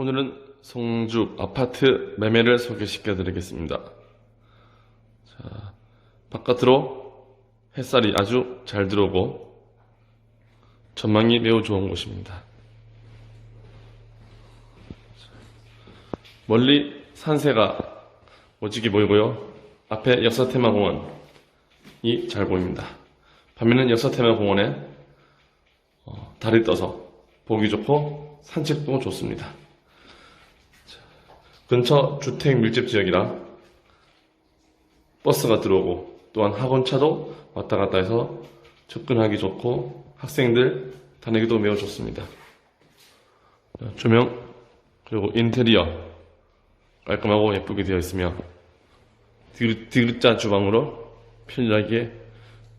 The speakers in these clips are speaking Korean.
오늘은 송주 아파트 매매를 소개시켜 드리겠습니다. 자, 바깥으로 햇살이 아주 잘 들어오고 전망이 매우 좋은 곳입니다. 멀리 산세가 멋지게 보이고요. 앞에 역사테마공원이 잘 보입니다. 반면은 역사테마공원에 어, 달이 떠서 보기 좋고 산책도 좋습니다. 자, 근처 주택 밀집 지역이라 버스가 들어오고 또한 학원차도 왔다 갔다 해서 접근하기 좋고 학생들 다니기도 매우 좋습니다. 자, 조명 그리고 인테리어 깔끔하고 예쁘게 되어 있으며 디귿- 디귿자 주방으로 편리하게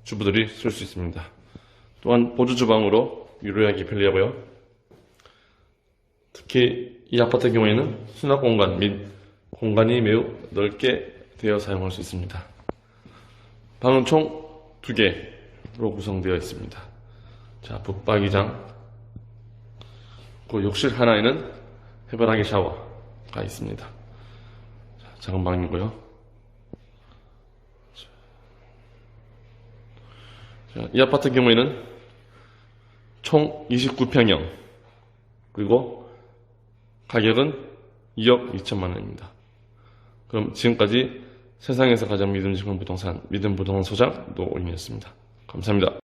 주부들이 쓸 수 있습니다. 또한 보조 주방으로 유료하게 편리하고요. 특히 이 아파트 경우에는 수납 공간 및 공간이 매우 넓게 되어 사용할 수 있습니다. 방은 총두 개로 구성되어 있습니다. 자, 북박이장, 그 욕실 하나에는 해바라기 샤워가 있습니다. 자, 작은 방이고요. 자, 이 아파트 경우에는 총 29평형 그리고 가격은 2억 2천만 원입니다. 그럼 지금까지 세상에서 가장 믿음직한 부동산 믿음 부동산 소장 노인이었습니다. 감사합니다.